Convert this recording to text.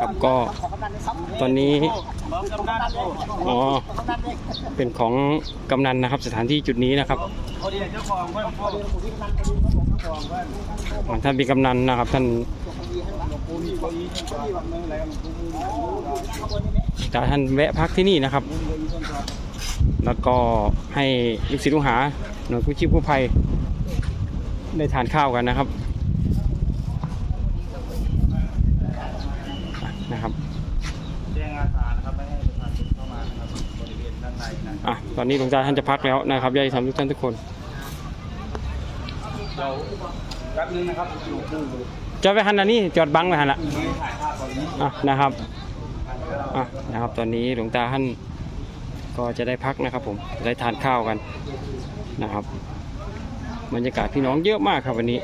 ครับก็ตอนนี้อ๋อเป็นของกำนันนะครับ สถานที่จุดนี้นะครับท่านเป็นกำนันนะครับ ท่านจะท่านแวะพักที่นี่นะครับ แล้วก็ให้ลูกศิษย์ลูกหาหน่วยกู้ชีพกู้ภัยได้ทานข้าวกันนะครับ นะครับแจ้งอาสานะครับไม่ให้ประชาชนเข้ามานะครับบริเวณด้านในนะอะตอนนี้หลวงตาท่านจะพักแล้วนะครับอยากให้ทำทุกท่านทุกคนเราแป๊บนึงนะครับอยู่คู่จอดไปหันอันนี้จอดบังไปหันละที่ถ่ายภาพตอนนี้อะนะครับอะนะครับ ตอนนี้หลวงตาท่านก็จะได้พักนะครับ ผมจะได้ทานข้าวกันนะครับบรรยากาศพี่น้องเยอะมากครับวันนี้